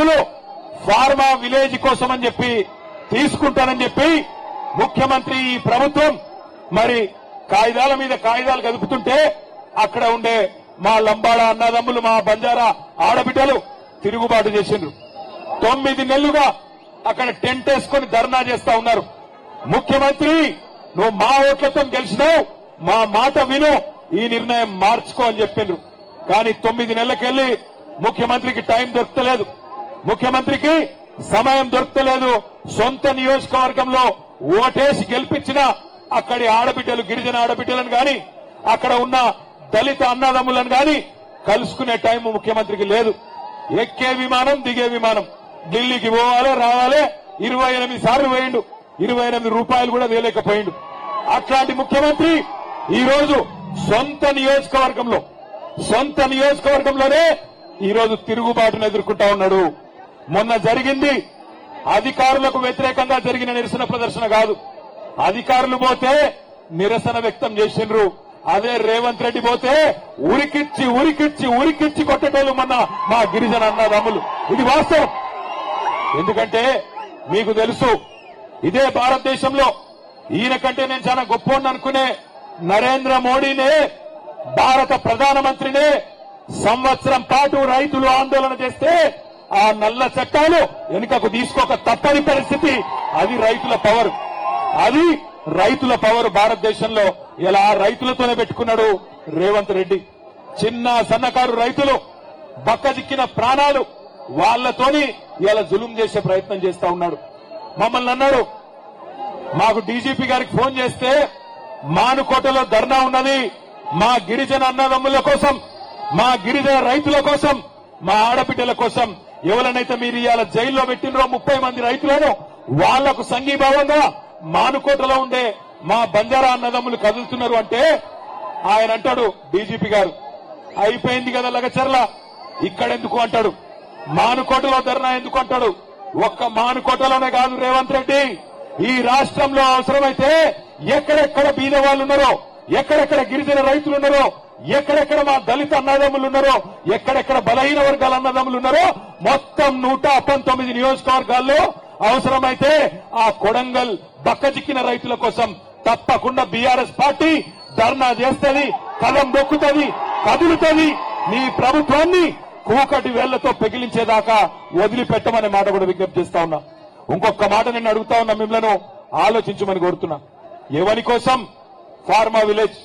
భూములు pharma village కోసం అని చెప్పి తీసుకుంటానని చెప్పి ముఖ్యమంత్రి ఈ ప్రభుత్వం మరి కాగితాల మీద కాగితాలు కదుపుతుంటే అక్కడ ఉండే మా లంబాడ అన్నదమ్ములు మా బంజారా ఆడబిడ్డలు తిరుగుబాటు చేసిండ్రు. తొమ్మిది నెలలుగా అక్కడ టెంట్ వేసుకొని ధర్నా చేస్తా ఉన్నారు. ముఖ్యమంత్రి నువ్వు మా ఓట్లతో గెలిచినావు మా మాట విను ఈ నిర్ణయం మార్చుకో అని చెప్పిండ్రు. కానీ తొమ్మిది నెలలకెళ్ళి ముఖ్యమంత్రికి టైం దొరకలేదు. ముఖ్యమంత్రికి సమయం దొరకలేదు సొంత నియోజకవర్గంలో ఓటేసి గెలిపించిన అక్కడి ఆడబిడ్డలు గిరిజన ఆడబిడ్డలను గాని అక్కడ ఉన్న దళిత అన్నదమ్ములను గాని కలుసుకునే టైం ముఖ్యమంత్రికి లేదు. ఎక్కే విమానం దిగే విమానం. ఢిల్లీకి పోవాలి రావాలి. ఇరవై ఎనిమిది సార్లు పోయిండు. ఇరవై ఎనిమిది రూపాయలు కూడా వేయలేకపోయిండు. అట్లాంటి ముఖ్యమంత్రి ఈ రోజు సొంత నియోజకవర్గంలో సొంత నియోజకవర్గంలోనే ఈ రోజు తిరుగుబాటును ఎదుర్కొంటా ఉన్నాడు. మొన్న జరిగింది. అధికారులకు వ్యతిరేకంగా జరిగిన నిరసన ప్రదర్శన కాదు. అధికారులు పోతే నిరసన వ్యక్తం చేసిండ్రు. అదే రేవంత్ రెడ్డి పోతే ఉరికిచ్చి ఉరికిచ్చి ఉరికిచ్చి కొట్టేటోళ్ళు మొన్న మా గిరిజన అన్నదమ్ములు. ఇది వాస్తవం. ఎందుకంటే మీకు తెలుసు ఇదే భారతదేశంలో ఈయన కంటే నేను చాలా గొప్ప అనుకునే నరేంద్ర మోడీనే భారత ప్రధానమంత్రినే సంవత్సరం పాటు రైతులు ఆందోళన చేస్తే ఆ నల్ల చట్టాలు వెనుకకు తీసుకోక తప్పని పరిస్థితి. అది రైతుల పవర్ అది రైతుల పవర్ భారతదేశంలో ఇలా రైతులతోనే పెట్టుకున్నాడు రేవంత్ రెడ్డి. చిన్న సన్నకారు రైతులు బక్కదిక్కిన ప్రాణాలు వాళ్ళతోని ఇలా జులుం చేసే ప్రయత్నం చేస్తా ఉన్నాడు. మమ్మల్ని అన్నాడు మాకు డీజీపీ గారికి ఫోన్ చేస్తే మానుకోటలో ధర్నా ఉన్నది. మా గిరిజన అన్నదమ్ముల కోసం మా గిరిజన రైతుల కోసం మా ఆడబిడ్డల కోసం ఎవరనైతే మీరు ఇవాళ జైల్లో పెట్టినరో ముప్పై మంది రైతులను వాళ్ళకు సంఘీభావంగా మానుకోటలో ఉండే మా బంజారా అన్నదమ్ములు కదులుతున్నారు అంటే ఆయన అంటాడు డీజీపీ గారు అయిపోయింది కదా లగచర్ల ఇక్కడెందుకు అంటాడు? మానుకోటలో ధర్నా ఎందుకు అంటాడు? ఒక్క మానుకోటలోనే కాదు రేవంత్ రెడ్డి ఈ రాష్ట్రంలో అవసరమైతే ఎక్కడెక్కడ బీద వాళ్ళు ఉన్నారో ఎక్కడెక్కడ గిరిజన రైతులు ఉన్నారో ఎక్కడెక్కడ మా దళిత అన్నదమ్ములు ఉన్నారో ఎక్కడెక్కడ బలహీన వర్గాల అన్నదమ్ములు ఉన్నారో మొత్తం నూట పంతొమ్మిది నియోజకవర్గాల్లో అవసరమైతే ఆ కొడంగల్ బక్కచిక్కిన రైతుల కోసం తప్పకుండా బీఆర్ఎస్ పార్టీ ధర్నా చేస్తుంది కలం దొక్కుతుంది కదులుతుంది. నీ ప్రభుత్వాన్ని కూకటి వేళ్ళతో పెగిలించేదాకా వదిలిపెట్టమనే మాట కూడా విజ్ఞప్తి చేస్తా ఉన్నా. ఇంకొక మాట నేను అడుగుతా ఉన్నా మిమ్మల్ని ఆలోచించమని కోరుతున్నా. ఎవరి కోసం? Pharma village.